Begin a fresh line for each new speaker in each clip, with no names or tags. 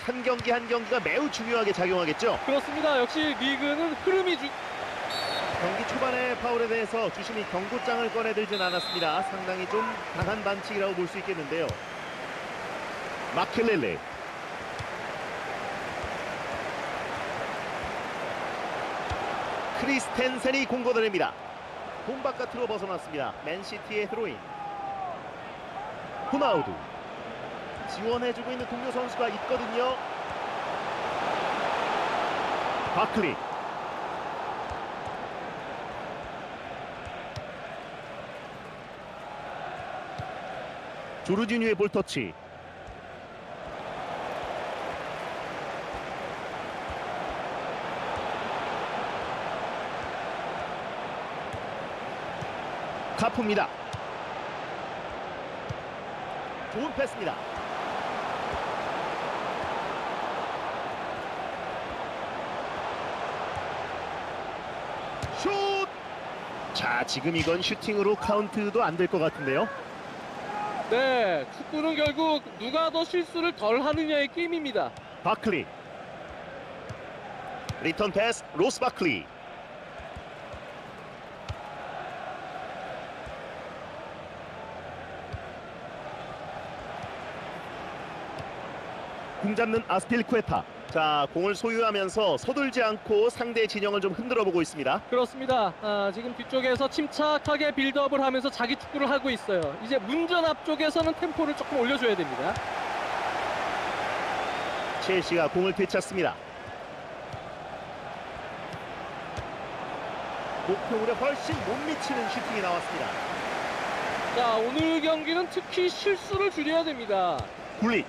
한 경기 한 경기가 매우 중요하게 작용하겠죠.
그렇습니다. 역시 리그는 흐름이 주...
경기 초반에 파울에 대해서 주심이 경고장을 꺼내들진 않았습니다. 상당히 좀 강한 반칙이라고 볼 수 있겠는데요. 마켈렐레 크리스텐센이 공 걷어냅니다. 공 바깥으로 벗어났습니다. 맨시티의 드로인 호나우두 지원해주고 있는 동료 선수가 있거든요. 바클리. 조르지뉴의 볼터치. 카프입니다. 좋은 패스입니다 슛! 자 지금 이건 슈팅으로 카운트도 안 될 것 같은데요
네, 축구는 결국 누가 더 실수를 덜 하느냐의 게임입니다.
바클리 리턴 패스 로스 바클리 공 잡는 아스필쿠에타 자 공을 소유하면서 서둘지 않고 상대 진영을 좀 흔들어 보고 있습니다
그렇습니다. 아, 지금 뒤쪽에서 침착하게 빌드업을 하면서 자기 축구를 하고 있어요. 이제 문전 앞쪽에서는 템포를 조금 올려줘야 됩니다.
첼시가 공을 되찾습니다 목표물에 훨씬 못 미치는 슈팅이 나왔습니다
자, 오늘 경기는 특히 실수를 줄여야 됩니다.
굴릿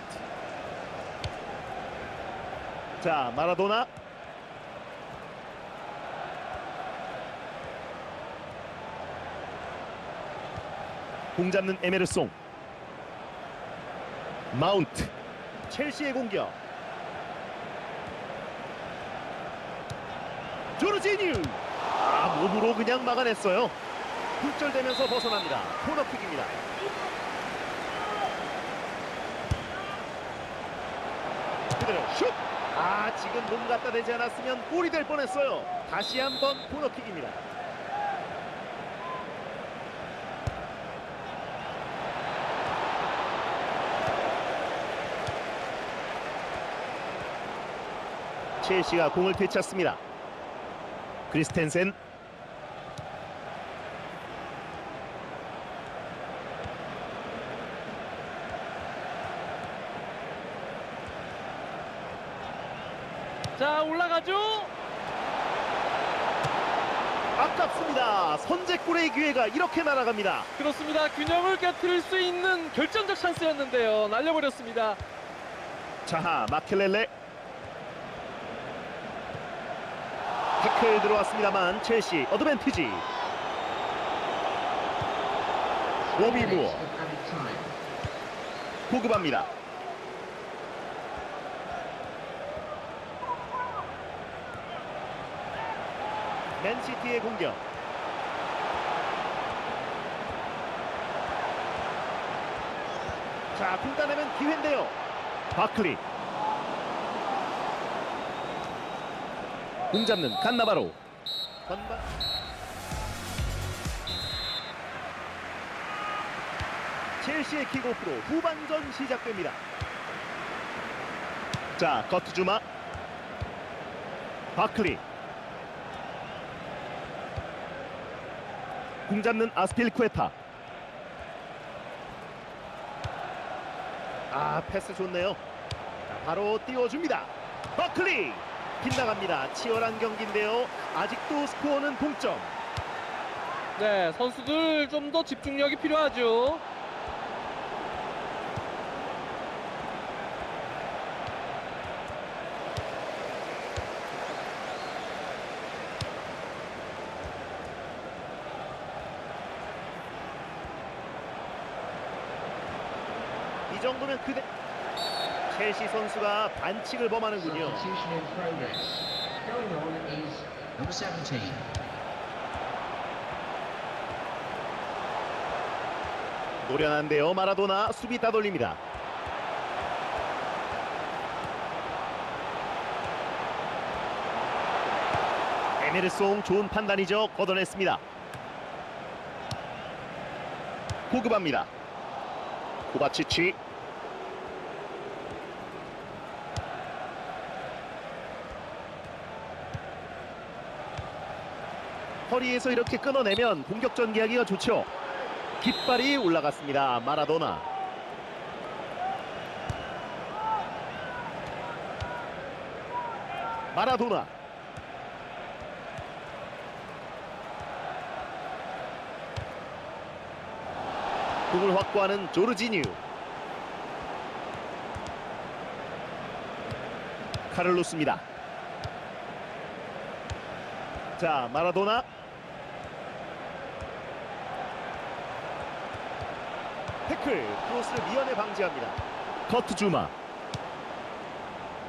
자 마라도나. 공 잡는 에메르송. 마운트. 첼시의 공격. 조르지뉴. 아 몸으로 그냥 막아냈어요. 굴절되면서 벗어납니다. 코너킥입니다. 그대로 슛! 아 지금 몸 갖다 대지 않았으면 골이 될 뻔했어요. 다시 한번 코너킥입니다. 첼시가 공을 되찾습니다. 크리스텐센
자, 올라가죠.
아깝습니다. 선제골의 기회가 이렇게 날아갑니다.
그렇습니다. 균형을 깨뜨릴 수 있는 결정적 찬스였는데요. 날려버렸습니다.
자하 마켈렐레 태클 들어왔습니다만 첼시 어드밴티지 로비 무어 보급합니다 맨시티의 공격. 자 공단내면 기회인데요. 바클리. 공 잡는 칸나바로. 전반. 첼시의 킥오프로 후반전 시작됩니다. 자 거트주마. 바클리 공 잡는 아스필 쿠에타. 아 패스 좋네요. 자, 바로 띄워줍니다. 버클리! 빗나갑니다. 치열한 경기인데요. 아직도 스코어는 동점.
네, 선수들 좀 더 집중력이 필요하죠.
정도면 그대 첼시 선수가 반칙을 범하는군요. 노련한데요. 마라도나 수비 따돌립니다. 에메르송 좋은 판단이죠. 걷어냈습니다. 고급합니다. 코바치치 허리에서 이렇게 끊어내면 공격 전개하기가 좋죠. 깃발이 올라갔습니다. 마라도나. 마라도나. 공을 확보하는 조르지뉴. 카를로스입니다. 자, 마라도나. 태클, 크로스를 미연에 방지합니다. 커트 주마.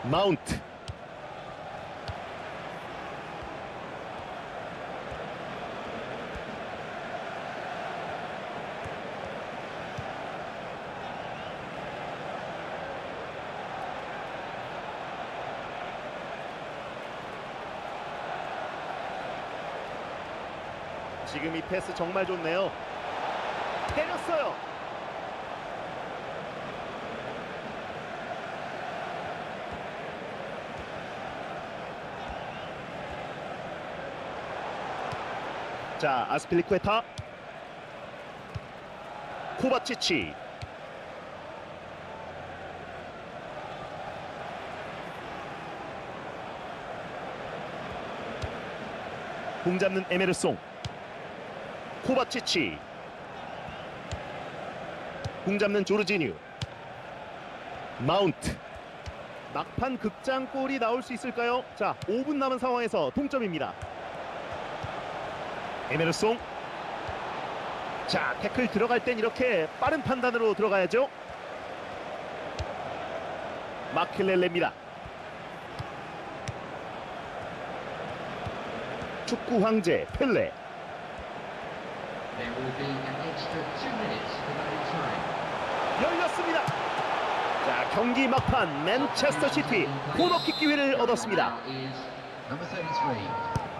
마운트. 지금 이 패스 정말 좋네요. 때렸어요. 자, 아스필리쿠에타. 코바치치. 공 잡는 에메르송. 코바치치. 공 잡는 조르지뉴. 마운트. 막판 극장골이 나올 수 있을까요? 자, 5분 남은 상황에서 동점입니다. 에메르송. 자, 태클 들어갈 땐 이렇게 빠른 판단으로 들어가야죠. 마클렐레입니다. 축구 황제 펠레. 열렸습니다. 자, 경기 막판 맨체스터 시티 코너킥 기회를 얻었습니다.
Is number 33.